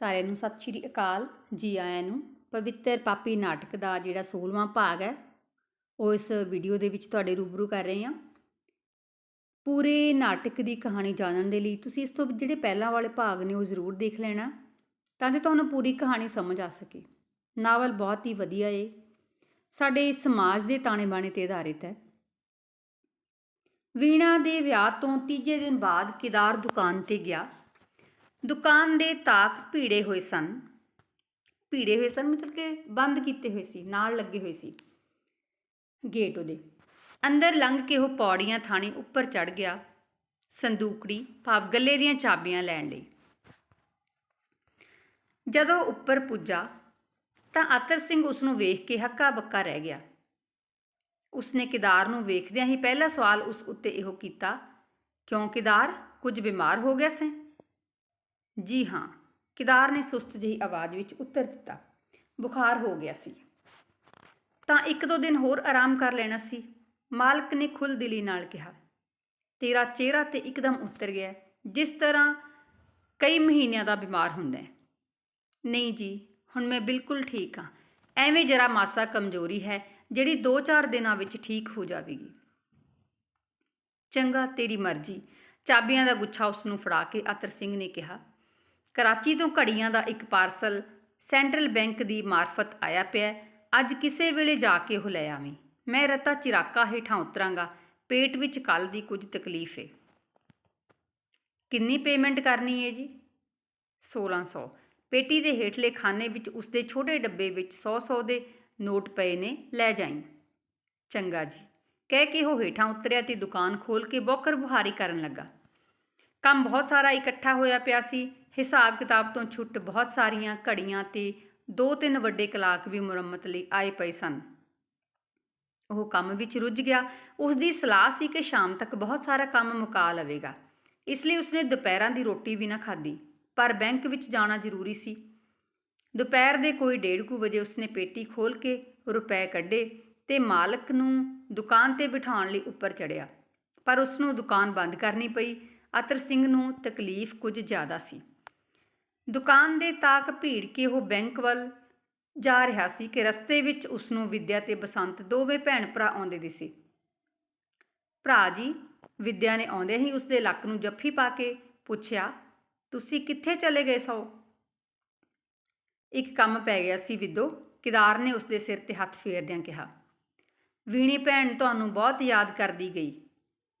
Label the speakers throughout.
Speaker 1: ਸਾਰਿਆਂ ਨੂੰ ਸਤਿ ਸ਼੍ਰੀ ਅਕਾਲ ਜੀ ਆਇਆਂ ਨੂੰ। ਪਵਿੱਤਰ ਪਾਪੀ ਨਾਟਕ ਦਾ ਜਿਹੜਾ 16ਵਾਂ ਭਾਗ ਹੈ, ਉਹ ਇਸ ਵੀਡੀਓ ਦੇ ਵਿੱਚ ਤੁਹਾਡੇ ਰੂਬਰੂ ਕਰ ਰਹੇ ਹਾਂ। ਪੂਰੇ ਨਾਟਕ ਦੀ ਕਹਾਣੀ ਜਾਣਨ ਦੇ ਲਈ ਤੁਸੀਂ ਇਸ ਤੋਂ ਜਿਹੜੇ ਪਹਿਲਾਂ ਵਾਲੇ ਭਾਗ ਨੇ ਉਹ ਜ਼ਰੂਰ ਦੇਖ ਲੈਣਾ, ਤਾਂ ਜੋ ਤੁਹਾਨੂੰ ਪੂਰੀ ਕਹਾਣੀ ਸਮਝ ਆ ਸਕੇ। ਨਾਵਲ ਬਹੁਤ ਹੀ ਵਧੀਆ ਏ। ਸਾਡੇ ਸਮਾਜ ਦੇ ਤਾਣੇ ਬਾਣੇ ਤੇ ਆਧਾਰਿਤ ਹੈ। ਵੀਣਾ ਦੇ ਵਿਆਹ ਤੋਂ ਤੀਜੇ ਦਿਨ ਬਾਅਦ ਕਿਦਾਰ ਦੁਕਾਨ ਤੇ ਗਿਆ। ਦੁਕਾਨ ਦੇ ਤਾਕ ਭੀੜੇ ਹੋਏ ਸਨ। ਭੀੜੇ ਹੋਏ ਸਨ ਮਤਲਬ ਕਿ ਬੰਦ ਕੀਤੇ ਹੋਏ ਸੀ, ਨਾਲ ਲੱਗੇ ਹੋਏ ਸੀ। ਗੇਟ ਉਹਦੇ। ਅੰਦਰ ਲੰਘ ਕੇ ਉਹ ਪੌੜੀਆਂ ਥਾਣੀ ਉੱਪਰ ਚੜ ਗਿਆ। ਸੰਦੂਕੜੀ, ਭਾਵ ਗੱਲੇ ਦੀਆਂ ਚਾਬੀਆਂ ਲੈਣ ਲਈ। ਜਦੋਂ ਉੱਪਰ ਪੁੱਜਾ, ਤਾਂ ਅਤਰ ਸਿੰਘ ਉਸ ਨੂੰ ਵੇਖ ਕੇ ਹੱਕਾ ਬੱਕਾ ਰਹਿ ਗਿਆ। ਉਸਨੇ ਕਿਦਾਰ ਨੂੰ ਵੇਖਦਿਆਂ ਹੀ ਪਹਿਲਾ ਸਵਾਲ ਉਸ ਉੱਤੇ ਇਹੋ ਕੀਤਾ, ਕਿਉਂ ਕਿਦਾਰ? ਕੁਝ ਬਿਮਾਰ ਹੋ ਗਿਆ ਸੈਂ? ਜੀ ਹਾਂ, ਕਿਦਾਰ ਨੇ ਸੁਸਤ ਜਿਹੀ ਆਵਾਜ਼ ਵਿੱਚ ਉੱਤਰ ਦਿੱਤਾ। ਬੁਖਾਰ ਹੋ ਗਿਆ ਸੀ। ਤਾਂ ਇੱਕ ਦੋ ਦਿਨ ਹੋਰ ਆਰਾਮ ਕਰ ਲੈਣਾ ਸੀ, ਮਾਲਕ ਨੇ ਖੁੱਲ ਦਿਲੀ ਨਾਲ ਕਿਹਾ। ਤੇਰਾ ਚਿਹਰਾ ਤੇ ਇੱਕਦਮ ਉਤਰ ਗਿਆ, ਜਿਸ ਤਰ੍ਹਾਂ ਕਈ ਮਹੀਨਿਆਂ ਦਾ ਬਿਮਾਰ ਹੁੰਦਾ ਹੈ। ਨਹੀਂ ਜੀ, ਹੁਣ ਮੈਂ ਬਿਲਕੁਲ ਠੀਕ ਹਾਂ। ਐਵੇਂ ਜਰਾ ਮਾਸਾ ਕਮਜ਼ੋਰੀ ਹੈ, ਜਿਹੜੀ 2-4 ਦਿਨਾਂ ਵਿੱਚ ਠੀਕ ਹੋ ਜਾਵੇਗੀ। ਚੰਗਾ, ਤੇਰੀ ਮਰਜ਼ੀ। ਚਾਬੀਆਂ ਦਾ ਗੁੱਛਾ ਉਸ ਨੂੰ ਫੜਾ ਕੇ ਅਤਰ ਸਿੰਘ ਨੇ ਕਿਹਾ। ਕਰਾਚੀ ਤੋਂ ਘੜੀਆਂ ਦਾ ਇੱਕ ਪਾਰਸਲ ਸੈਂਟਰਲ ਬੈਂਕ ਦੀ ਮਾਰਫਤ ਆਇਆ ਪਿਆ ਅੱਜ ਕਿਸੇ ਵੇਲੇ ਜਾ ਕੇ ਉਹ ਲੈ ਆਵੀਂ। ਮੈਂ ਰਤਾ ਚਿਰਾਕਾ ਹੇਠਾਂ ਉਤਰਾਂਗਾ। ਪੇਟ ਵਿੱਚ ਕੱਲ ਦੀ ਕੁਝ ਤਕਲੀਫ ਏ। ਕਿੰਨੀ ਪੇਮੈਂਟ ਕਰਨੀ ਏ ਜੀ? 1600 ਪੇਟੀ ਦੇ ਹੇਠਲੇ ਖਾਨੇ ਵਿੱਚ ਉਸਦੇ ਛੋਟੇ ਡੱਬੇ ਵਿੱਚ 100-100 ਦੇ ਨੋਟ ਪਏ ਨੇ। ਲੈ ਜਾਈਂ। ਚੰਗਾ ਜੀ। ਕਹਿ ਕੇ ਉਹ ਹੇਠਾਂ ਉਤਰਿਆ ਤੇ ਦੁਕਾਨ ਖੋਲ ਕੇ ਬੋਕਰ ਬੁਹਾਰੀ ਕਰਨ ਲੱਗਾ। ਕੰਮ ਬਹੁਤ ਸਾਰਾ ਇਕੱਠਾ ਹੋਇਆ ਪਿਆ ਸੀ। ਹਿਸਾਬ ਕਿਤਾਬ ਤੋਂ ਛੁੱਟ ਬਹੁਤ ਸਾਰੀਆਂ ਘੜੀਆਂ ਤੇ ਦੋ ਤਿੰਨ ਵੱਡੇ ਕਲਾਕ ਵੀ ਮੁਰੰਮਤ ਲਈ ਆਏ ਪਏ ਸਨ। ਉਹ ਕੰਮ ਵਿੱਚ ਰੁੱਝ ਗਿਆ। ਉਸ ਦੀ ਸਲਾਹ ਸੀ ਕਿ ਸ਼ਾਮ ਤੱਕ ਬਹੁਤ ਸਾਰਾ ਕੰਮ ਮੁਕਾ ਲਵੇਗਾ। ਇਸ ਲਈ ਉਸਨੇ ਦੁਪਹਿਰਾਂ ਦੀ ਰੋਟੀ ਵੀ ਨਾ ਖਾਧੀ, ਪਰ ਬੈਂਕ ਵਿੱਚ ਜਾਣਾ ਜ਼ਰੂਰੀ ਸੀ। ਦੁਪਹਿਰ ਦੇ ਕੋਈ ਡੇਢ ਕੁ ਵਜੇ ਉਸਨੇ ਪੇਟੀ ਖੋਲ ਕੇ ਰੁਪਏ ਕੱਢੇ ਤੇ ਮਾਲਕ ਨੂੰ ਦੁਕਾਨ ਤੇ ਬਿਠਾਉਣ ਲਈ ਉੱਪਰ ਚੜਿਆ ਪਰ ਉਸ ਨੂੰ ਦੁਕਾਨ ਬੰਦ ਕਰਨੀ ਪਈ। ਅਤਰ ਸਿੰਘ ਨੂੰ ਤਕਲੀਫ ਕੁਝ ਜ਼ਿਆਦਾ ਸੀ। ਦੁਕਾਨ ਦੇ ਤਾਕ ਭੀੜ ਕੇ ਉਹ ਬੈਂਕ ਵੱਲ ਜਾ ਰਿਹਾ ਸੀ ਕਿ ਰਸਤੇ ਵਿੱਚ ਉਸ ਨੂੰ ਵਿਦਿਆ ਤੇ ਬਸੰਤ ਦੋਵੇਂ ਭੈਣ ਭਰਾ ਆਉਂਦੇ ਦਿਸੇ ਭਰਾ ਜੀ, ਵਿਦਿਆ ਨੇ ਆਉਂਦਿਆਂ ਹੀ ਉਸ ਦੇ ਲੱਕ ਨੂੰ ਜੱਫੀ ਪਾ ਕੇ ਪੁੱਛਿਆ, ਤੁਸੀਂ ਕਿੱਥੇ ਚਲੇ ਗਏ ਸੋ? ਇੱਕ ਕੰਮ ਪੈ ਗਿਆ ਸੀ ਵਿਦੋ, ਕਿਦਾਰ ਨੇ ਉਸ ਦੇ ਸਿਰ ਤੇ ਹੱਥ ਫੇਰਦਿਆਂ ਕਿਹਾ, ਵੀਣੀ ਭੈਣ ਤੁਹਾਨੂੰ ਬਹੁਤ ਯਾਦ ਕਰਦੀ ਗਈ।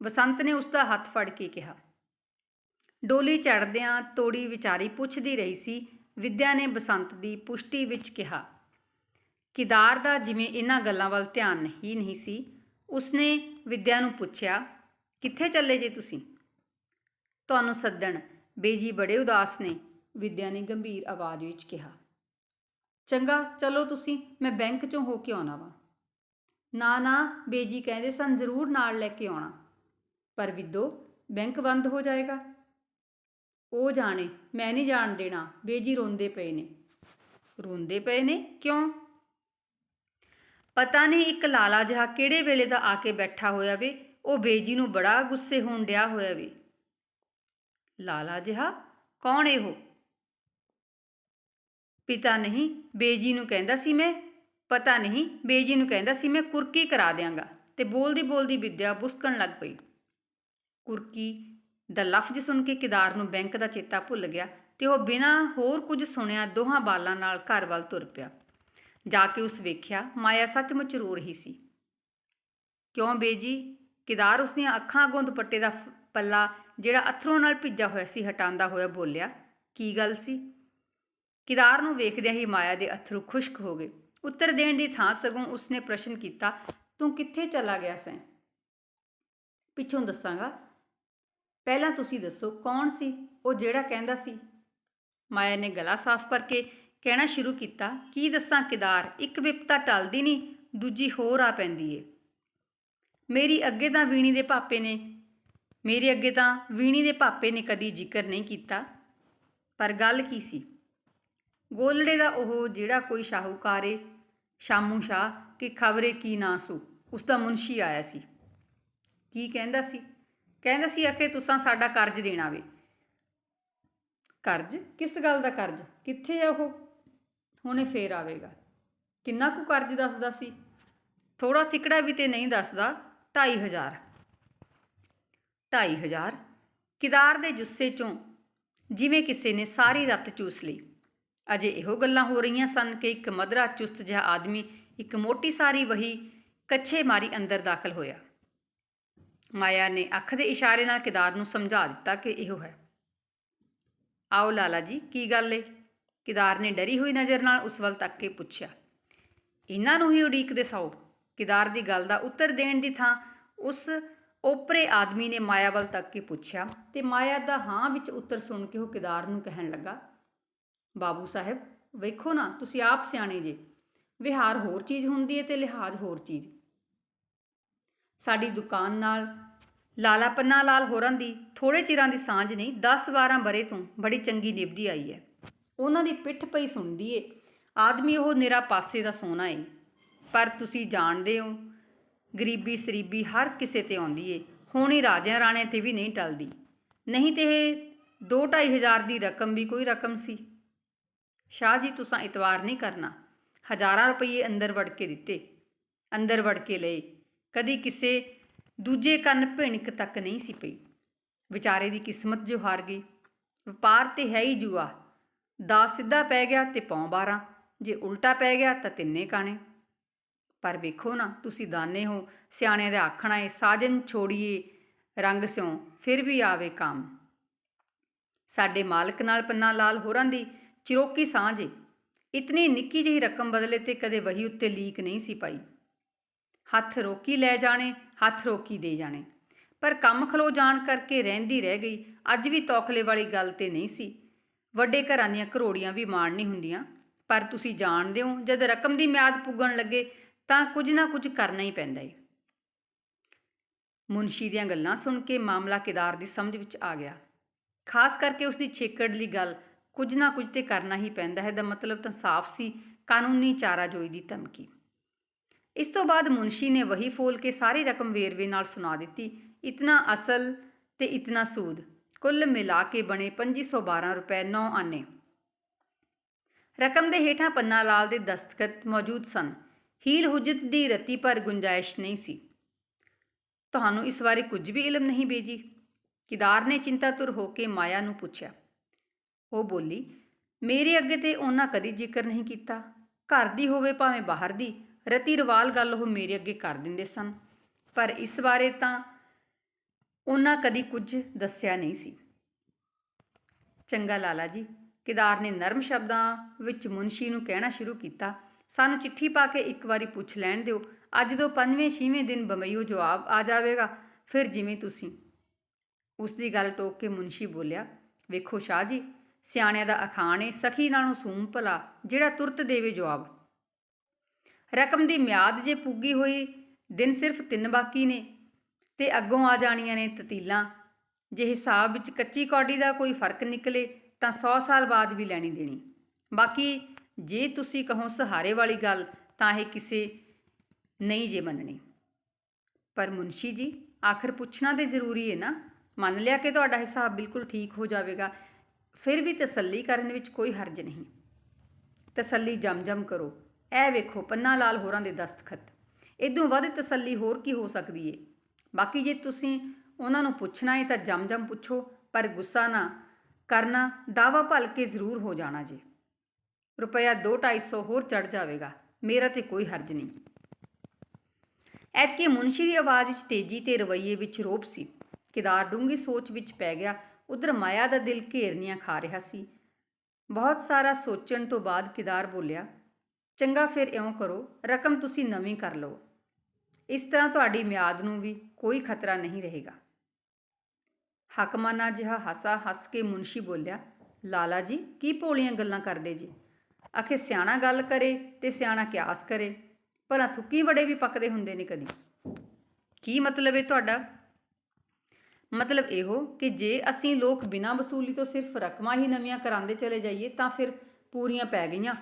Speaker 1: ਬਸੰਤ ਨੇ ਉਸ ਦਾ ਹੱਥ ਫੜ ਕੇ ਕਿਹਾ ਡੋਲੀ ਚੜਦਿਆਂ ਤੋੜੀ ਵਿਚਾਰੀ ਪੁੱਛਦੀ ਰਹੀ ਸੀ, ਵਿਦਿਆ ਨੇ ਬਸੰਤ ਦੀ ਪੁਸ਼ਟੀ ਵਿੱਚ ਕਿਹਾ, ਕਿਦਾਰ ਦਾ ਜਿਵੇਂ ਇਹਨਾਂ ਗੱਲਾਂ ਵੱਲ ਧਿਆਨ ਹੀ ਨਹੀਂ ਸੀ, ਉਸਨੇ ਵਿਦਿਆ ਨੂੰ ਪੁੱਛਿਆ, ਕਿੱਥੇ ਚੱਲੇ ਜੇ ਤੁਸੀਂ? ਤੁਹਾਨੂੰ ਸੱਦਣ, ਬੇਜੀ ਬੜੇ ਉਦਾਸ ਨੇ, ਵਿਦਿਆ ਨੇ ਗੰਭੀਰ ਆਵਾਜ਼ ਵਿੱਚ ਕਿਹਾ। ਚੰਗਾ, ਚਲੋ ਤੁਸੀਂ, ਮੈਂ ਬੈਂਕ ਚੋਂ ਹੋ ਕੇ ਆਉਣਾ ਵਾ। ਨਾ ਨਾ, ਬੇਜੀ ਕਹਿੰਦੇ ਸਨ ਜ਼ਰੂਰ ਨਾਲ ਲੈ ਕੇ ਆਉਣਾ, ਪਰ ਵਿਦੋ, ਬੈਂਕ ਬੰਦ ਹੋ ਜਾਏਗਾ। ਉਹ ਜਾਣੇ, ਮੈਂ ਨਹੀਂ ਜਾਣ ਦੇਣਾ। ਬੇਜੀ ਰੋਂਦੇ ਪਏ ਨੇ। ਰੋਂਦੇ ਪਏ ਨੇ? ਕਿਉਂ? ਪਤਾ ਨਹੀਂ ਇੱਕ ਲਾਲਾ ਜਿਹਾ ਕਿਹੜੇ ਵੇਲੇ ਦਾ ਆ ਕੇ ਬੈਠਾ ਹੋਇਆ ਵੇ। ਉਹ ਬੇਜੀ ਨੂੰ ਬੜਾ ਗੁੱਸੇ ਹੋਣ ਡਿਆ ਹੋਇਆ ਵੇ। ਲਾਲਾ ਜਿਹਾ? ਕੌਣ ਇਹੋ? ਪਿਤਾ ਨਹੀਂ, ਬੇਜੀ ਨੂੰ ਕਹਿੰਦਾ ਸੀ ਮੈਂ। ਪਤਾ ਨਹੀਂ, ਬੇਜੀ ਨੂੰ ਕਹਿੰਦਾ ਸੀ ਮੈਂ ਕੁਰਕੀ ਕਰਾ ਦਿਆਂਗਾ। ਤੇ ਬੋਲਦੀ ਬੋਲਦੀ ਵਿਦਿਆ ਬੁਸਕਣ ਲੱਗ ਪਈ। ਕੁਰਕੀ ਦਾ ਲਫ਼ਜ਼ ਸੁਣ ਕੇ ਕਿਦਾਰ ਨੂੰ ਬੈਂਕ ਦਾ ਚੇਤਾ ਭੁੱਲ ਗਿਆ ਤੇ ਉਹ ਬਿਨਾਂ ਹੋਰ ਕੁਝ ਸੁਣਿਆ ਦੋਹਾਂ ਬਾਲਾਂ ਨਾਲ ਘਰ ਵੱਲ ਤੁਰ ਪਿਆ। ਜਾ ਕੇ ਉਸ ਵੇਖਿਆ ਮਾਇਆ ਸੱਚਮੁੱਚ ਰੋ ਰਹੀ ਸੀ। ਕਿਉਂ ਬੇਜੀ ਕਿਦਾਰ ਉਸ ਦੀਆਂ ਅੱਖਾਂ ਅੱਗੋਂ ਦੁਪੱਟੇ ਦਾ ਪੱਲਾ ਜਿਹੜਾ ਅਥਰੋਂ ਨਾਲ ਭਿੱਜਾ ਹੋਇਆ ਸੀ ਹਟਾਉਂਦਾ ਹੋਇਆ ਬੋਲਿਆ, ਕੀ ਗੱਲ ਸੀ? ਕਿਦਾਰ ਨੂੰ ਵੇਖਦਿਆਂ ਹੀ ਮਾਇਆ ਦੇ ਅਥਰੂ ਖੁਸ਼ਕ ਹੋ ਗਏ। ਉੱਤਰ ਦੇਣ ਦੀ ਥਾਂ ਸਗੋਂ ਉਸਨੇ ਪ੍ਰਸ਼ਨ ਕੀਤਾ, ਤੂੰ ਕਿੱਥੇ ਚਲਾ ਗਿਆ ਸੈਂ? ਪਿੱਛੋਂ ਦੱਸਾਂਗਾ। ਪਹਿਲਾਂ ਤੁਸੀਂ ਦੱਸੋ ਕੌਣ ਸੀ? ਉਹ ਜਿਹੜਾ ਕਹਿੰਦਾ ਸੀ। ਮਾਇਆ ਨੇ ਗਲਾ ਸਾਫ਼ ਕਰਕੇ ਕਹਿਣਾ ਸ਼ੁਰੂ ਕੀਤਾ, ਕੀ ਦੱਸਾਂ ਕਿਦਾਰ, ਇੱਕ ਵਿਪਤਾ ਟਲਦੀ ਨਹੀਂ ਦੂਜੀ ਹੋਰ ਆ ਪੈਂਦੀ ਏ। ਮੇਰੀ ਅੱਗੇ ਤਾਂ ਵੀਣੀ ਦੇ ਪਾਪੇ ਨੇ, ਮੇਰੇ ਅੱਗੇ ਤਾਂ ਵੀਣੀ ਦੇ ਪਾਪੇ ਨੇ ਕਦੀ ਜ਼ਿਕਰ ਨਹੀਂ ਕੀਤਾ। ਪਰ ਗੱਲ ਕੀ ਸੀ? ਗੋਲੜੇ ਦਾ ਉਹ ਜਿਹੜਾ ਕੋਈ ਸ਼ਾਹੂਕਾਰ ਏ, ਸ਼ਾਮੂ ਸ਼ਾਹ, ਕਿ ਖਬਰੇ ਕੀ ਨਾ ਸੂ, ਉਸ ਦਾ ਮੁਨਸ਼ੀ ਆਇਆ ਸੀ। ਕੀ ਕਹਿੰਦਾ ਸੀ? ਕਹਿੰਦਾ ਸੀ ਆਖੇ ਤੁਸੀਂ ਸਾਡਾ ਕਰਜ਼ ਦੇਣਾ ਵੇ। ਕਰਜ਼? ਕਿਸ ਗੱਲ ਦਾ ਕਰਜ਼? ਕਿੱਥੇ ਆ ਉਹ? ਹੁਣੇ ਫੇਰ ਆਵੇਗਾ। ਕਿੰਨਾ ਕੁ ਕਰਜ਼ ਦੱਸਦਾ ਸੀ? ਥੋੜਾ ਸਿਕੜਾ ਵੀ ਤੇ ਨਹੀਂ ਦੱਸਦਾ 2500 2500 ਕਿਦਾਰ ਦੇ ਜੁੱਸੇ ਚੋਂ ਜਿਵੇਂ ਕਿਸੇ ਨੇ ਸਾਰੀ ਰਾਤ ਚੂਸ ਲਈ। ਅਜੇ ਇਹੋ ਗੱਲਾਂ ਹੋ ਰਹੀਆਂ ਸਨ ਕਿ ਇੱਕ ਮਧਰਾ ਚੁਸਤ ਜਿਹਾ ਆਦਮੀ ਇੱਕ ਮੋਟੀ ਸਾਰੀ ਵਹੀ ਕੱਛੇ ਮਾਰੀ ਅੰਦਰ ਦਾਖਲ ਹੋਇਆ। ਮਾਇਆ ਨੇ ਅੱਖ ਦੇ ਇਸ਼ਾਰੇ ਨਾਲ ਕਿਦਾਰ ਨੂੰ ਸਮਝਾ ਦਿੱਤਾ ਕਿ ਇਹੋ ਹੈ। ਆਓ ਲਾਲਾ ਜੀ, ਕੀ ਗੱਲ ਏ? ਕਿਦਾਰ ਨੇ ਡਰੀ ਹੋਈ ਨਜ਼ਰ ਨਾਲ ਉਸ ਵੱਲ ਤੱਕ ਕੇ ਪੁੱਛਿਆ। ਇਹਨਾਂ ਨੂੰ ਹੀ ਉਡੀਕਦੇ ਸਾਓ ਕਿਦਾਰ ਦੀ ਗੱਲ ਦਾ ਉੱਤਰ ਦੇਣ ਦੀ ਥਾਂ ਉਸ ਓਪਰੇ ਆਦਮੀ ਨੇ ਮਾਇਆ ਵੱਲ ਤੱਕ ਕੇ ਪੁੱਛਿਆ ਤੇ ਮਾਇਆ ਦਾ ਹਾਂ ਵਿੱਚ ਉੱਤਰ ਸੁਣ ਕੇ ਉਹ ਕਿਦਾਰ ਨੂੰ ਕਹਿਣ ਲੱਗਾ, ਬਾਬੂ ਸਾਹਿਬ, ਵੇਖੋ ਨਾ, ਤੁਸੀਂ ਆਪ ਸਿਆਣੇ ਜੇ। ਵਿਹਾਰ ਹੋਰ ਚੀਜ਼ ਹੁੰਦੀ ਹੈ ਤੇ ਲਿਹਾਜ਼ ਹੋਰ ਚੀਜ਼। ਸਾਡੀ ਦੁਕਾਨ ਨਾਲ। ਲਾਲਾ ਪੰਨਾ ਲਾਲ ਹੋਰਾਂ ਦੀ ਥੋੜੇ ਚਿਰਾਂ ਦੀ ਸਾਂਝ ਨਹੀਂ 10-12 ਬਰੇ ਤੋਂ ਬੜੀ ਚੰਗੀ ਨਿਭਦੀ ਆਈ ਹੈ। ਉਹਨਾਂ ਦੀ ਪਿੱਠ ਪਈ ਸੁਣਦੀ ਏ। ਆਦਮੀ ਉਹ ਨਿਰਾ ਪਾਸੇ ਦਾ ਸੋਨਾ ਏ। ਪਰ ਤੁਸੀਂ ਜਾਣਦੇ ਹੋ, ਗਰੀਬੀ ਸਰੀਬੀ ਹਰ ਕਿਸੇ ਤੇ ਆਉਂਦੀ ਏ। ਹੁਣ ਹੀ ਰਾਜਿਆਂ ਰਾਣਿਆਂ ਤੇ ਵੀ ਨਹੀਂ ਟਲਦੀ। ਨਹੀਂ ਤੇ ਇਹ 2-2500 ਹਜ਼ਾਰ ਦੀ ਰਕਮ ਵੀ ਕੋਈ ਰਕਮ ਸੀ। ਸ਼ਾਹ ਜੀ, ਤੁਸੀਂ ਇਤਵਾਰ ਨਹੀਂ ਕਰਨਾ। ਹਜ਼ਾਰਾਂ ਰੁਪਏ ਅੰਦਰ ਵੜ ਕੇ ਦਿੱਤੇ। ਅੰਦਰ ਵੜ ਕੇ ਲਏ। ਕਦੀ ਕਿਸੇ ਦੂਜੇ ਕੰਨ ਭਿਣਕ ਤੱਕ ਨਹੀਂ ਸੀ ਪਈ। ਵਿਚਾਰੇ ਦੀ ਕਿਸਮਤ ਜੋ ਹਾਰ ਗਈ। ਵਪਾਰ ਤੇ ਹੈ ਹੀ ਜੂਆ। ਦਾ ਸਿੱਧਾ ਪੈ ਗਿਆ ਤੇ ਪੌਂ 12 ਜੇ ਉਲਟਾ ਪੈ ਗਿਆ ਤਾਂ ਤਿੰਨੇ ਕਾਣੇ। ਪਰ ਵੇਖੋ ਨਾ, ਤੁਸੀਂ ਦਾਨੇ ਹੋ। ਸਿਆਣਿਆਂ ਦਾ ਆਖਣਾ ਏ ਸਾਜਨ ਛੋੜੀਏ, ਰੰਗ ਸਿਉ, ਫਿਰ ਵੀ ਆਵੇ ਕੰਮ। ਸਾਡੇ ਮਾਲਕ ਨਾਲ ਪੰਨਾ ਲਾਲ ਹੋਰਾਂ ਦੀ ਚਿਰੋਕੀ ਸਾਂਝ ਏ। ਇਤਨੀ ਨਿੱਕੀ ਜਿਹੀ ਰਕਮ ਬਦਲੇ ਤੇ ਕਦੇ ਵਹੀ ਉੱਤੇ ਲੀਕ ਨਹੀਂ ਸੀ ਪਾਈ। ਹੱਥ ਰੋਕੀ ਲੈ ਜਾਣੇ, ਹੱਥ ਰੋਕੀ ਦੇ ਜਾਣੇ। ਪਰ ਕੰਮ ਖਲੋ ਜਾਣ ਕਰਕੇ ਰਹਿੰਦੀ ਰਹਿ ਗਈ। ਅੱਜ ਵੀ ਤੌਖਲੇ ਵਾਲੀ ਗੱਲ ਤੇ ਨਹੀਂ ਸੀ। ਵੱਡੇ ਘਰਾਂ ਦੀਆਂ ਘਰੋੜੀਆਂ ਵੀ ਮਾਣ ਨਹੀਂ ਹੁੰਦੀਆਂ। ਪਰ ਤੁਸੀਂ ਜਾਣਦੇ ਹੋ, ਜਦ ਰਕਮ ਦੀ ਮਿਆਦ ਪੁੱਗਣ ਲੱਗੇ, ਤਾਂ ਕੁਝ ਨਾ ਕੁਝ ਕਰਨਾ ਹੀ ਪੈਂਦਾ ਏ। ਮੁਨਸ਼ੀ ਦੀਆਂ ਗੱਲਾਂ ਸੁਣ ਕੇ ਮਾਮਲਾ ਕਿਦਾਰ ਦੀ ਸਮਝ ਵਿੱਚ ਆ ਗਿਆ। ਖਾਸ ਕਰਕੇ ਉਸ ਦੀ ਛੇਕੜਲੀ ਗੱਲ, ਕੁਝ ਨਾ ਕੁਝ ਤੇ ਕਰਨਾ ਹੀ ਪੈਂਦਾ ਹੈ ਦਾ ਮਤਲਬ ਤਾਂ ਸਾਫ਼ ਸੀ, ਕਾਨੂੰਨੀ ਚਾਰਾਜੋਈ ਦੀ ਧਮਕੀ। ਇਸ ਤੋਂ ਬਾਅਦ ਮੁਨਸ਼ੀ ਨੇ ਵਹੀ ਫੋਲ ਕੇ ਸਾਰੀ ਰਕਮ ਵੇਰਵੇ ਨਾਲ ਸੁਣਾ ਦਿੱਤੀ। ਇਤਨਾ ਅਸਲ ਤੇ ਇਤਨਾ ਸੂਦ। ਕੁੱਲ ਮਿਲਾ ਕੇ ਬਣੇ 2512 ਰੁਪਏ 9 ਆਨੇ। ਰਕਮ ਦੇ ਹੇਠਾਂ ਪੰਨਾ ਲਾਲ ਦੇ ਦਸਤਖਤ ਮੌਜੂਦ ਸਨ। ਹੀਲ ਹੁਜਤ ਦੀ ਰਤੀ ਪਰ ਗੁੰਜਾਇਸ਼ ਨਹੀਂ ਸੀ। ਤੁਹਾਨੂੰ ਇਸ ਬਾਰੇ ਕੁਝ ਵੀ ਇਲਮ ਨਹੀਂ ਬੇਜੀ? ਕਿਦਾਰ ਨੇ ਚਿੰਤਾਤੁਰ ਹੋ ਕੇ ਮਾਇਆ ਨੂੰ ਪੁੱਛਿਆ। ਉਹ ਬੋਲੀ, ਮੇਰੇ ਅੱਗੇ ਤੇ ਉਹਨਾਂ ਕਦੀ ਜ਼ਿਕਰ ਨਹੀਂ ਕੀਤਾ। ਘਰ ਦੀ ਹੋਵੇ ਭਾਵੇਂ ਬਾਹਰ ਦੀ ਰਤੀ ਰਵਾਲ ਗੱਲ ਉਹ ਮੇਰੇ ਅੱਗੇ ਕਰ ਦਿੰਦੇ ਸਨ। ਪਰ ਇਸ ਬਾਰੇ ਤਾਂ ਉਹਨਾਂ ਕਦੀ ਕੁਝ ਦੱਸਿਆ ਨਹੀਂ ਸੀ। ਚੰਗਾ ਲਾਲਾ ਜੀ, ਕਿਦਾਰ ਨੇ ਨਰਮ ਸ਼ਬਦਾਂ ਵਿੱਚ ਮੁਨਸ਼ੀ ਨੂੰ ਕਹਿਣਾ ਸ਼ੁਰੂ ਕੀਤਾ। ਸਾਨੂੰ ਚਿੱਠੀ ਪਾ ਕੇ ਇੱਕ ਵਾਰੀ ਪੁੱਛ ਲੈਣ ਦਿਓ। ਅੱਜ ਤੋਂ ਪੰਜਵੇਂ, ਛੇਵੇਂ ਦਿਨ ਬਮਈਓ ਜਵਾਬ ਆ ਜਾਵੇਗਾ। ਫਿਰ ਜਿਵੇਂ ਤੁਸੀਂ। ਉਸ ਦੀ ਗੱਲ ਟੋਕ ਕੇ ਮੁਨਸ਼ੀ ਬੋਲਿਆ, ਵੇਖੋ ਸ਼ਾਹ ਜੀ, ਸਿਆਣਿਆਂ ਦਾ ਅਖਾਣ ਏ, ਸਖੀ ਨਾਲੋਂ ਸੂਮ ਭਲਾ, ਜਿਹੜਾ ਤੁਰਤ ਦੇਵੇ ਜਵਾਬ। ਰਕਮ ਦੀ ਮਿਆਦ ਜੇ ਪੁੱਗੀ ਹੋਈ, ਦਿਨ ਸਿਰਫ ਤਿੰਨ ਬਾਕੀ ਨੇ, ਤੇ ਅੱਗੋਂ ਆ ਜਾਣੀਆਂ ਨੇ ਤਤੀਲਾਂ। ਜੇ ਹਿਸਾਬ ਵਿੱਚ ਕੱਚੀ ਕੌਡੀ ਦਾ ਕੋਈ ਫ਼ਰਕ ਨਿਕਲੇ, ਤਾਂ 100 ਸਾਲ ਬਾਅਦ ਵੀ ਲੈਣੀ ਦੇਣੀ। ਬਾਕੀ ਜੇ ਤੁਸੀਂ ਕਹੋ ਸਹਾਰੇ ਵਾਲੀ ਗੱਲ, ਤਾਂ ਇਹ ਕਿਸੇ ਨਹੀਂ ਜੇ ਮੰਨਣੀ। ਪਰ ਮੁਨਸ਼ੀ ਜੀ, ਆਖਰ ਪੁੱਛਣਾ ਤੇ ਜ਼ਰੂਰੀ ਹੈ ਨਾ। ਮੰਨ ਲਿਆ ਕਿ ਤੁਹਾਡਾ ਹਿਸਾਬ ਬਿਲਕੁਲ ਠੀਕ ਹੋ ਜਾਵੇਗਾ, ਫਿਰ ਵੀ ਤਸੱਲੀ ਕਰਨ ਵਿੱਚ ਕੋਈ ਹਰਜ ਨਹੀਂ। ਤਸੱਲੀ ਜਮ-ਜਮ ਕਰੋ। ਇਹ ਵੇਖੋ, ਪੰਨਾ ਲਾਲ ਹੋਰਾਂ ਦੇ ਦਸਤਖਤ ਇਦੋਂ ਵੱਧ ਤਸੱਲੀ ਹੋਰ ਕੀ ਹੋ ਸਕਦੀ ਏ? ਬਾਕੀ ਜੇ ਤੁਸੀਂ ਉਹਨਾਂ ਨੂੰ ਪੁੱਛਣਾ ਏ ਤਾਂ ਜਮ-ਜਮ ਪੁੱਛੋ, ਪਰ ਗੁੱਸਾ ਨਾ ਕਰਨਾ ਦਾਵਾ ਭਲ ਕੇ ਜ਼ਰੂਰ ਹੋ ਜਾਣਾ ਜੀ। ਰੁਪਇਆ 2-250 ਹੋਰ ਚੜ ਜਾਵੇਗਾ, ਮੇਰਾ ਤੇ ਕੋਈ ਹਰਜ ਨਹੀਂ। ਐਤਕੀ ਮੁਨਸ਼ੀ ਦੀ ਆਵਾਜ਼ ਵਿੱਚ ਤੇਜ਼ੀ ਤੇ ਰਵਈਏ ਵਿੱਚ ਰੋਪ ਸੀ। ਕਿਦਾਰ ਡੂੰਗੀ ਸੋਚ ਵਿੱਚ ਪੈ ਗਿਆ, ਉਧਰ ਮਾਇਆ ਦਾ ਦਿਲ ਘੇਰਨੀਆਂ ਖਾ ਰਿਹਾ ਸੀ। ਬਹੁਤ ਸਾਰਾ ਸੋਚਣ ਤੋਂ ਬਾਅਦ ਕਿਦਾਰ ਬੋਲਿਆ ਚੰਗਾ ਫਿਰ ਇਉਂ ਕਰੋ, ਰਕਮ ਤੁਸੀਂ ਨਵੀਂ ਕਰ ਲਓ ਇਸ ਤਰ੍ਹਾਂ ਤੁਹਾਡੀ ਮਿਆਦ ਨੂੰ ਵੀ ਕੋਈ ਖਤਰਾ ਨਹੀਂ ਰਹੇਗਾ। ਹਕਮਾਨਾ ਜਿਹਾ ਹਾਸਾ ਹੱਸ ਕੇ ਮੁਨਸ਼ੀ ਬੋਲਿਆ, ਲਾਲਾ ਜੀ, ਕੀ ਭੋਲੀਆਂ ਗੱਲਾਂ ਕਰਦੇ ਜੀ? ਆਖੇ ਸਿਆਣਾ ਗੱਲ ਕਰੇ ਤੇ ਸਿਆਣਾ ਕਿਆਸ ਕਰੇ। ਭਲਾ ਥੁੱਕੀ ਵੜੇ ਵੀ ਪੱਕਦੇ ਹੁੰਦੇ ਨੇ ਕਦੀ। ਕੀ ਮਤਲਬ ਹੈ ਤੁਹਾਡਾ? ਮਤਲਬ ਇਹੋ ਕਿ ਜੇ ਅਸੀਂ ਲੋਕ ਬਿਨਾਂ ਵਸੂਲੀ ਤੋਂ ਸਿਰਫ ਰਕਮਾਂ ਹੀ ਨਵੀਆਂ ਕਰਾਉਂਦੇ ਚਲੇ ਜਾਈਏ ਤਾਂ ਫਿਰ ਪੂਰੀਆਂ ਪੈ ਗਈਆਂ।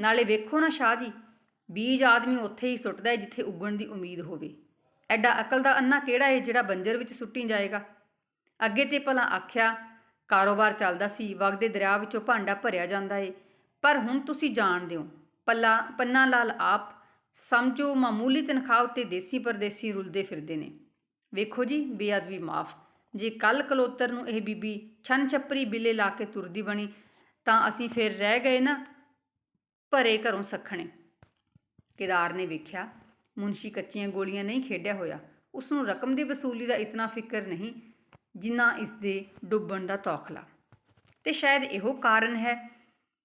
Speaker 1: ਨਾਲੇ ਵੇਖੋ ਨਾ ਸ਼ਾਹ ਜੀ, ਬੀਜ ਆਦਮੀ ਉੱਥੇ ਹੀ ਸੁੱਟਦਾ ਹੈ ਜਿੱਥੇ ਉੱਗਣ ਦੀ ਉਮੀਦ ਹੋਵੇ। ਐਡਾ ਅਕਲ ਦਾ ਅੰਨਾ ਕਿਹੜਾ ਹੈ ਜਿਹੜਾ ਬੰਜਰ ਵਿੱਚ ਸੁੱਟੀ ਜਾਏਗਾ? ਅੱਗੇ ਤੇ ਭਲਾ ਆਖਿਆ, ਕਾਰੋਬਾਰ ਚੱਲਦਾ ਸੀ, ਵਗਦੇ ਦਰਿਆ ਵਿੱਚੋਂ ਭਾਂਡਾ ਭਰਿਆ ਜਾਂਦਾ ਏ। ਪਰ ਹੁਣ ਤੁਸੀਂ ਜਾਣਦੇ ਹੋ ਪੱਲਾ, ਪੰਨਾ ਲਾਲ ਆਪ, ਸਮਝੋ ਮਾਮੂਲੀ ਤਨਖਾਹ ਉੱਤੇ ਦੇਸੀ ਪਰਦੇਸੀ ਰੁਲਦੇ ਫਿਰਦੇ ਨੇ। ਵੇਖੋ ਜੀ, ਬੇਅਦਬੀ ਮਾਫ। ਜੇ ਕੱਲ ਕਲੋਤਰ ਨੂੰ ਇਹ ਬੀਬੀ ਛਨ ਛੱਪਰੀ ਬਿੱਲੇ ਲਾ ਕੇ ਤੁਰਦੀ ਬਣੀ, ਤਾਂ ਅਸੀਂ ਫਿਰ ਰਹਿ ਗਏ ਨਾ। ਭਰੇ ਘਰੋਂ ਸਖਣੇ। ਕੇਦਾਰ ਨੇ ਵੇਖਿਆ ਮੁੰਸ਼ੀ ਕੱਚੀਆਂ ਗੋਲੀਆਂ ਨਹੀਂ ਖੇਡਿਆ ਹੋਇਆ। ਉਸ ਨੂੰ ਰਕਮ ਦੀ ਵਸੂਲੀ ਦਾ ਇਤਨਾ ਫਿਕਰ ਨਹੀਂ, ਜਿੰਨਾ ਇਸ ਦੇ ਡੁੱਬਣ ਦਾ ਤੌਖਲਾ। ਤੇ ਸ਼ਾਇਦ ਇਹੋ ਕਾਰਨ ਹੈ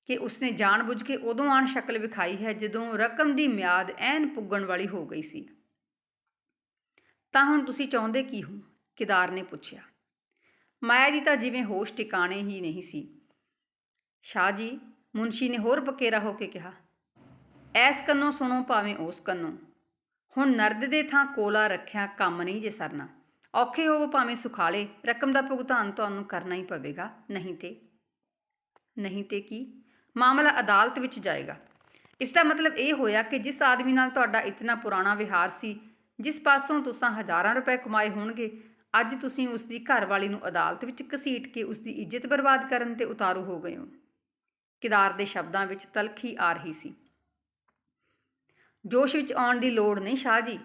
Speaker 1: ਕਿ ਉਸਨੇ ਜਾਣਬੁੱਝ ਕੇ ਉਦੋਂ ਆਣ ਸ਼ਕਲ ਵਿਖਾਈ ਹੈ ਜਦੋਂ ਰਕਮ ਦੀ ਮਿਆਦ ਐਨ ਪੁੱਗਣ ਵਾਲੀ ਹੋ ਗਈ ਸੀ। ਤਾਂ ਹੁਣ ਤੁਸੀਂ ਚਾਹੁੰਦੇ ਕੀ ਹੋ? ਕਿਦਾਰ ਨੇ ਪੁੱਛਿਆ। ਮਾਇਆ ਦੀ ਤਾਂ ਜਿਵੇਂ ਹੋਸ਼ ਟਿਕਾਣੇ ਹੀ ਨਹੀਂ ਸੀ। ਸ਼ਾਹ ਜੀ ਮੁਨਸ਼ੀ ਨੇ ਹੋਰ ਬਕੇਰਾ ਹੋ ਕੇ ਕਿਹਾ, ਐਸ ਕੰਨੋਂ ਸੁਣੋ ਭਾਵੇਂ ਉਸ ਕੰਨੋਂ। ਹੁਣ ਨਰਦ ਦੇ ਥਾਂ ਕੋਲਾ ਰੱਖਿਆ ਕੰਮ ਨਹੀਂ ਜੇ ਸਰਨਾ। ਔਖੇ ਹੋਵੋ ਭਾਵੇਂ ਸੁਖਾਲੇ, ਰਕਮ ਦਾ ਭੁਗਤਾਨ ਤੁਹਾਨੂੰ ਕਰਨਾ ਹੀ ਪਵੇਗਾ। ਨਹੀਂ ਤੇ? ਨਹੀਂ ਤੇ ਕੀ? ਮਾਮਲਾ ਅਦਾਲਤ ਵਿੱਚ ਜਾਏਗਾ। ਇਸ ਦਾ ਮਤਲਬ ਇਹ ਹੋਇਆ ਕਿ ਜਿਸ ਆਦਮੀ ਨਾਲ ਤੁਹਾਡਾ ਇਤਨਾ ਪੁਰਾਣਾ ਵਿਹਾਰ ਸੀ, ਜਿਸ ਪਾਸੋਂ ਤੁਸੀਂ ਹਜ਼ਾਰਾਂ ਰੁਪਏ ਕਮਾਏ ਹੋਣਗੇ, ਅੱਜ ਤੁਸੀਂ ਉਸ ਦੀ ਘਰਵਾਲੀ ਨੂੰ ਅਦਾਲਤ ਵਿੱਚ ਘਸੀਟ ਕੇ ਉਸ ਦੀ ਇੱਜ਼ਤ ਬਰਬਾਦ ਕਰਨ ਤੇ ਉਤਾਰੂ ਹੋ ਗਏ ਹੋ। ਕਿਦਾਰ ਦੇ ਸ਼ਬਦਾਂ ਵਿੱਚ ਤਲਖੀ ਆ ਰਹੀ ਸੀ। ਜੋਸ਼ ਵਿੱਚ ਆਉਣ ਦੀ ਲੋੜ ਨਹੀਂ ਸ਼ਾਹ ਜੀ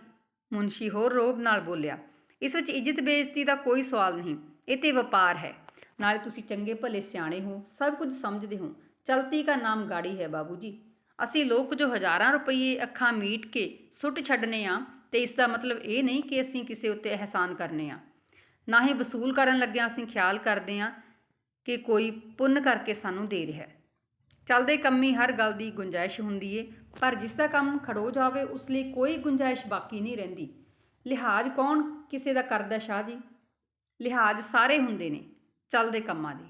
Speaker 1: ਮੁੰਸ਼ੀ ਹੋਰ ਰੋਬ ਨਾਲ ਬੋਲਿਆ। ਇਸ ਵਿੱਚ ਇੱਜ਼ਤ ਬੇਇੱਜ਼ਤੀ ਦਾ ਕੋਈ ਸਵਾਲ ਨਹੀਂ, ਇਹ ਤੇ ਵਪਾਰ ਹੈ। ਨਾਲੇ ਤੁਸੀਂ ਚੰਗੇ ਭਲੇ ਸਿਆਣੇ ਹੋ, ਸਭ ਕੁਝ ਸਮਝਦੇ ਹੋ, ਚਲਤੀ ਦਾ ਨਾਮ ਗਾੜੀ ਹੈ ਬਾਬੂ ਜੀ। ਅਸੀਂ ਲੋਕ ਜੋ ਹਜ਼ਾਰਾਂ ਰੁਪਏ ਅੱਖਾਂ ਮੀਟ ਕੇ ਸੁੱਟ ਛੱਡਨੇ ਆ, ਤੇ ਇਸ ਦਾ ਮਤਲਬ ਇਹ ਨਹੀਂ ਕਿ ਅਸੀਂ ਕਿਸੇ ਉੱਤੇ ਅਹਿਸਾਨ ਕਰਨੇ ਆ। ਨਾ ਹੀ ਵਸੂਲ ਕਰਨ ਲੱਗਿਆਂ ਅਸੀਂ ਖਿਆਲ ਕਰਦੇ ਆ ਕਿ ਕੋਈ ਪੁੰਨ ਕਰਕੇ ਸਾਨੂੰ ਦੇ ਰਿਹਾ ਹੈ। ਚਲਦੇ ਕੰਮੀ ਹਰ ਗੱਲ ਦੀ ਗੁੰਜਾਇਸ਼ ਹੁੰਦੀ ਏ, ਪਰ ਜਿਸ ਦਾ ਕੰਮ ਖੜੋ ਜਾਵੇ ਉਸ ਲਈ ਕੋਈ ਗੁੰਜਾਇਸ਼ ਬਾਕੀ ਨਹੀਂ ਰਹਿੰਦੀ। ਲਿਹਾਜ਼ ਕੌਣ? ਕਿਸੇ ਦਾ ਕਰਦਾ ਸ਼ਾਹ ਜੀ। ਲਿਹਾਜ਼ ਸਾਰੇ ਹੁੰਦੇ ਨੇ, ਚੱਲਦੇ ਕੰਮਾਂ ਦੇ।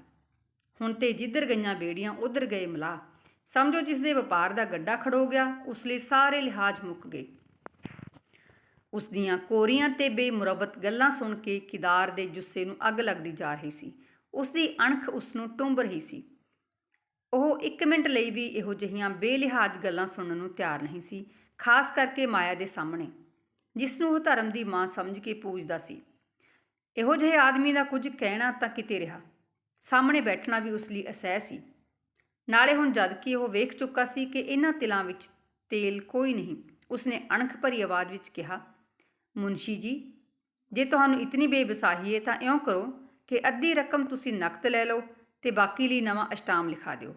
Speaker 1: ਹੁਣ ਤੇ ਜਿੱਧਰ ਗਈਆਂ ਬੇੜੀਆਂ, ਉਧਰ ਗਏ ਮਲਾ ਸਮਝੋ ਜਿਸ ਦੇ ਵਪਾਰ ਦਾ ਗੱਡਾ ਖੜੋ ਗਿਆ, ਉਸ ਲਈ ਸਾਰੇ ਲਿਹਾਜ਼ ਮੁੱਕ ਗਏ। ਉਸ ਦੀਆਂ ਕੋਰੀਆਂ ਤੇ ਬੇਮੁਰਬਤ ਗੱਲਾਂ ਸੁਣ ਕੇ ਕਿਦਾਰ ਦੇ ਜੁੱਸੇ ਨੂੰ ਅੱਗ ਲੱਗਦੀ ਜਾ ਰਹੀ ਸੀ। ਉਸ ਦੀ ਅਣਖ ਉਸ ਨੂੰ ਟੁੰਬ ਰਹੀ ਸੀ। ਉਹ 1 ਮਿੰਟ ਲਈ ਵੀ ਇਹੋ ਜਿਹੀਆਂ ਬੇਲਿਹਾਜ਼ ਗੱਲਾਂ ਸੁਣਨ ਨੂੰ ਤਿਆਰ ਨਹੀਂ ਸੀ, ਖਾਸ ਕਰਕੇ ਮਾਇਆ ਦੇ ਸਾਹਮਣੇ, ਜਿਸ ਨੂੰ ਉਹ ਧਰਮ ਦੀ ਮਾਂ ਸਮਝ ਕੇ ਪੂਜਦਾ ਸੀ। ਇਹੋ ਜਿਹੇ ਆਦਮੀ ਦਾ ਕੁਝ ਕਹਿਣਾ ਤਾਂ ਕਿਤੇ ਰਿਹਾ। ਸਾਹਮਣੇ ਬੈਠਣਾ ਵੀ ਉਸ ਲਈ ਅਸਹਿ ਸੀ। ਨਾਲੇ ਹੁਣ ਜਦ ਕਿ ਉਹ ਵੇਖ ਚੁੱਕਾ ਸੀ ਕਿ ਇਹਨਾਂ ਤਿਲਾਂ ਵਿੱਚ ਤੇਲ ਕੋਈ ਨਹੀਂ, ਉਸਨੇ ਅਣਖ ਭਰੀ ਆਵਾਜ਼ ਵਿੱਚ ਕਿਹਾ ਮੁੰਸ਼ੀ ਜੀ, ਜੇ ਤੁਹਾਨੂੰ ਇਤਨੀ ਬੇਬਸਾਹੀ ਹੈ ਤਾਂ ਇਉਂ ਕਰੋ ਕਿ ਅੱਧੀ ਰਕਮ ਤੁਸੀਂ ਨਕਦ ਲੈ ਲਓ ਤੇ ਬਾਕੀ ਲਈ ਨਵਾਂ ਅਸ਼ਟਾਮ ਲਿਖਾ ਦਿਓ।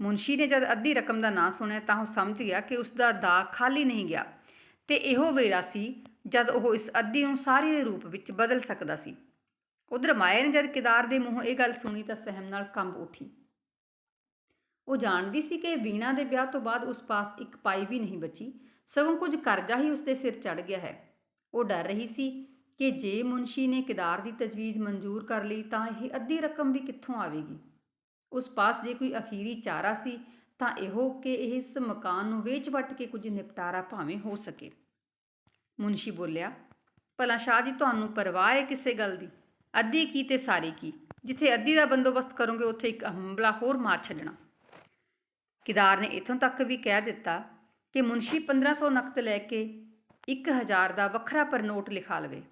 Speaker 1: ਮੁਨਸ਼ੀ ਨੇ ਜਦ ਅੱਧੀ ਰਕਮ ਦਾ ਨਾਂ ਸੁਣਿਆ ਤਾਂ ਉਹ ਸਮਝ ਗਿਆ ਕਿ ਉਸ ਦਾ ਦਾ ਖਾਲੀ ਨਹੀਂ ਗਿਆ ਤੇ ਇਹੋ ਵੇਲਾ ਸੀ ਜਦ ਉਹ ਇਸ ਅੱਧੀ ਨੂੰ ਸਾਰੀ ਦੇ ਰੂਪ ਵਿੱਚ ਬਦਲ ਸਕਦਾ ਸੀ। ਉਧਰ ਮਾਇਆ ਨੇ ਜਦ ਕਿਦਾਰ ਦੇ ਮੂੰਹੋਂ ਇਹ ਗੱਲ ਸੁਣੀ ਤਾਂ ਸਹਿਮ ਨਾਲ ਕੰਬ ਉੱਠੀ। ਉਹ ਜਾਣਦੀ ਸੀ ਕਿ ਵੀਣਾ ਦੇ ਵਿਆਹ ਤੋਂ ਬਾਅਦ ਉਸ ਪਾਸ ਇੱਕ ਪਾਈ ਵੀ ਨਹੀਂ ਬਚੀ, ਸਗੋਂ ਕੁਝ ਕਰਜ਼ਾ ਹੀ ਉਸ ਦੇ ਸਿਰ ਚੜ ਗਿਆ ਹੈ। ਉਹ ਡਰ ਰਹੀ ਸੀ ਕਿ ਜੇ ਮੁਨਸ਼ੀ ਨੇ ਕਿਦਾਰ ਦੀ ਤਜਵੀਜ਼ ਮਨਜ਼ੂਰ ਕਰ ਲਈ ਤਾਂ ਇਹ ਅੱਧੀ ਰਕਮ ਵੀ ਕਿੱਥੋਂ ਆਵੇਗੀ? ਉਸ ਪਾਸ ਜੇ ਕੋਈ ਅਖੀਰੀ ਚਾਰਾ ਸੀ, ਤਾਂ ਇਹੋ ਕਿ ਇਸ ਮਕਾਨ ਨੂੰ ਵੇਚ-ਵਟ ਕੇ ਕੁਝ ਨਿਪਟਾਰਾ ਭਾਵੇਂ ਹੋ ਸਕੇ। ਮੁਨਸ਼ੀ ਬੋਲਿਆ, ਭਲਾ ਸ਼ਾਹ ਜੀ, ਤੁਹਾਨੂੰ ਪਰਵਾਹ ਹੈ ਕਿਸੇ ਗੱਲ ਦੀ? ਅੱਧੀ ਕੀ ਤੇ ਸਾਰੀ ਕੀ? ਜਿੱਥੇ ਅੱਧੀ ਦਾ ਬੰਦੋਬਸਤ ਕਰੋਗੇ, ਉੱਥੇ ਇੱਕ ਹਮਲਾ ਹੋਰ ਮਾਰ ਛੱਡਣਾ। ਕਿਦਾਰ ਨੇ ਇਥੋਂ ਤੱਕ ਵੀ ਕਹਿ ਦਿੱਤਾ ਕਿ ਮੁੰਸ਼ੀ 1500 ਨਕਦ ਲੈ ਕੇ 1000 ਦਾ ਵੱਖਰਾ ਪਰ ਨੋਟ ਲਿਖਾ ਲਵੇ।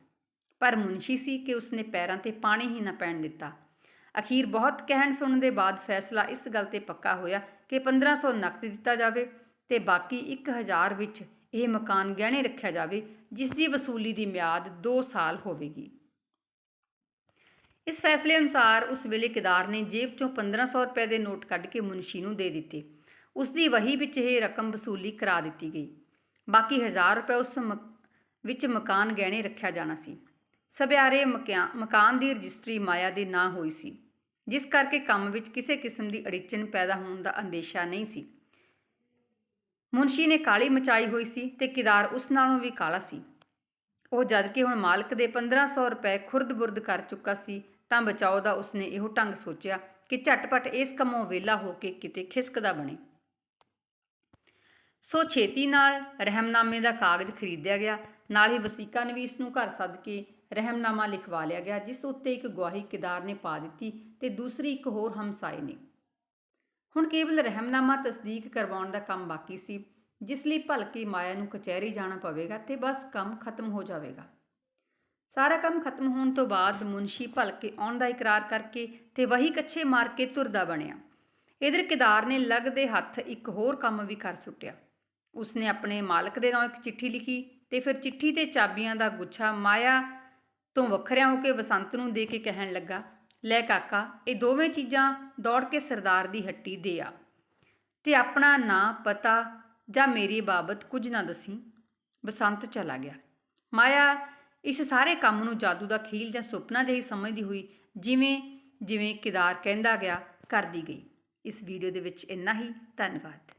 Speaker 1: ਪਰ ਮੁਨਸ਼ੀ ਸੀ ਕਿ ਉਸਨੇ ਪੈਰਾਂ ਤੇ ਪਾਣੀ ਹੀ ਨਾ ਪੈਣ ਦਿੱਤਾ। ਅਖੀਰ ਬਹੁਤ ਕਹਿਣ ਸੁਣਨ ਦੇ ਬਾਅਦ ਫੈਸਲਾ ਇਸ ਗੱਲ ਤੇ ਪੱਕਾ ਹੋਇਆ ਕਿ 1500 ਨਕਦ ਦਿੱਤਾ ਜਾਵੇ ਤੇ ਬਾਕੀ 1000 ਵਿੱਚ ਇਹ ਮਕਾਨ ਗਹਿਣੇ ਰੱਖਿਆ ਜਾਵੇ, ਜਿਸ ਦੀ ਵਸੂਲੀ ਦੀ ਮਿਆਦ 2 ਸਾਲ ਹੋਵੇਗੀ। ਇਸ ਫੈਸਲੇ ਅਨੁਸਾਰ ਉਸ ਵੇਲੇ ਕਿਦਾਰ ਨੇ ਜੇਬ ਚੋਂ 1500 ਰੁਪਏ ਦੇ ਨੋਟ ਕੱਢ ਕੇ ਮੁਨਸ਼ੀ ਨੂੰ ਦੇ ਦਿੱਤੇ। ਉਸ ਦੀ ਵਹੀ ਵਿੱਚ ਇਹ ਰਕਮ ਵਸੂਲੀ ਕਰਾ ਦਿੱਤੀ ਗਈ। ਬਾਕੀ 1000 ਰੁਪਏ ਉਸ ਵਿੱਚ ਮਕਾਨ ਗਹਿਣੇ ਰੱਖਿਆ ਜਾਣਾ ਸੀ। ਸਬਿਆਰੇ ਮਕਾਨ ਦੀ ਰਜਿਸਟਰੀ ਮਾਇਆ ਦੇ ਨਾਂ ਹੋਈ ਸੀ, ਜਿਸ ਕਰਕੇ ਕੰਮ ਵਿੱਚ ਕਿਸੇ ਕਿਸਮ ਦੀ ਅੜਿਚਨ ਪੈਦਾ ਹੋਣ ਦਾ ਅੰਦੇਸ਼ਾ ਨਹੀਂ ਸੀ। ਮੁਨਸ਼ੀ ਨੇ ਕਾਲੀ ਮਚਾਈ ਹੋਈ ਸੀ ਤੇ ਕਿਦਾਰ ਉਸ ਨਾਲੋਂ ਵੀ ਕਾਲਾ ਸੀ। ਉਹ ਜਦ ਕਿ ਹੁਣ ਮਾਲਕ ਦੇ 1500 ਰੁਪਏ ਖੁਰਦ-ਬੁਰਦ ਕਰ ਚੁੱਕਾ ਸੀ, ਤਾਂ ਬਚਾਓ ਦਾ ਉਸਨੇ ਇਹੋ ਢੰਗ ਸੋਚਿਆ ਕਿ ਝਟਪਟ ਇਸ ਕੰਮੋਂ ਵੇਲਾ ਹੋ ਕੇ ਕਿਤੇ ਖਿਸਕਦਾ ਬਣੇ। ਸੋ ਛੇਤੀ ਨਾਲ ਰਹਿਮਨਾਮੇ ਦਾ ਕਾਗਜ਼ ਖਰੀਦਿਆ ਗਿਆ, ਨਾਲ ਹੀ ਵਸੀਕਾ ਨਵੀਸ ਨੂੰ ਘਰ ਸੱਦ ਕੇ ਰਹਿਮਨਾਮਾ ਲਿਖਵਾ ਲਿਆ ਗਿਆ, ਜਿਸ ਉੱਤੇ ਇੱਕ ਗਵਾਹੀ ਕਿਦਾਰ ਨੇ ਪਾ ਦਿੱਤੀ ਤੇ ਦੂਸਰੀ ਇੱਕ ਹੋਰ ਹਮਸਾਏ ਨੇ। ਹੁਣ ਕੇਵਲ ਰਹਿਮਨਾਮਾ ਤਸਦੀਕ ਕਰਵਾਉਣ ਦਾ ਕੰਮ ਬਾਕੀ ਸੀ, ਜਿਸ ਲਈ ਭਲਕੇ ਮਾਇਆ ਨੂੰ ਕਚਹਿਰੀ ਜਾਣਾ ਪਵੇਗਾ ਤੇ ਬਸ ਕੰਮ ਖਤਮ ਹੋ ਜਾਵੇਗਾ। ਸਾਰਾ ਕੰਮ ਖਤਮ ਹੋਣ ਤੋਂ ਬਾਅਦ ਮੁਨਸ਼ੀ ਭਲਕੇ ਆਉਣ ਦਾ ਇਕਰਾਰ ਕਰਕੇ ਤੇ ਵਹੀ ਕੱਛੇ ਮਾਰ ਕੇ ਤੁਰਦਾ ਬਣਿਆ। ਇਧਰ ਕਿਦਾਰ ਨੇ ਲੱਗਦੇ ਹੱਥ ਇੱਕ ਹੋਰ ਕੰਮ ਵੀ ਕਰ ਸੁੱਟਿਆ। ਉਸਨੇ ਆਪਣੇ ਮਾਲਕ ਦੇ ਨਾਂ ਇੱਕ ਚਿੱਠੀ ਲਿਖੀ ਤੇ ਫਿਰ ਚਿੱਠੀ ਤੇ ਚਾਬੀਆਂ ਦਾ ਗੁੱਛਾ ਮਾਇਆ ਤੋਂ ਵੱਖਰਿਆਂ ਹੋ ਕੇ ਬਸੰਤ ਨੂੰ ਦੇ ਕੇ ਕਹਿਣ ਲੱਗਾ, ਲੈ ਕਾਕਾ, ਇਹ ਦੋਵੇਂ ਚੀਜ਼ਾਂ ਦੌੜ ਕੇ ਸਰਦਾਰ ਦੀ ਹੱਟੀ ਦੇ ਆ। ਤੇ ਆਪਣਾ ਨਾਂ, ਪਤਾ ਜਾਂ ਮੇਰੀ ਬਾਬਤ ਕੁਝ ਨਾ ਦਸੀ ਬਸੰਤ ਚਲਾ ਗਿਆ। ਮਾਇਆ, ਇਸ ਸਾਰੇ ਕੰਮ ਨੂੰ ਜਾਦੂ ਦਾ ਖੀਲ ਜਾਂ ਸੁਪਨਾ ਜਿਹੀ ਸਮਝਦੀ ਹੋਈ ਜਿਵੇਂ ਜਿਵੇਂ ਕਿਦਾਰ ਕਹਿੰਦਾ ਗਿਆ, ਕਰਦੀ ਗਈ। ਇਸ ਵੀਡੀਓ ਦੇ ਵਿੱਚ ਇੰਨਾ ਹੀ, ਧੰਨਵਾਦ।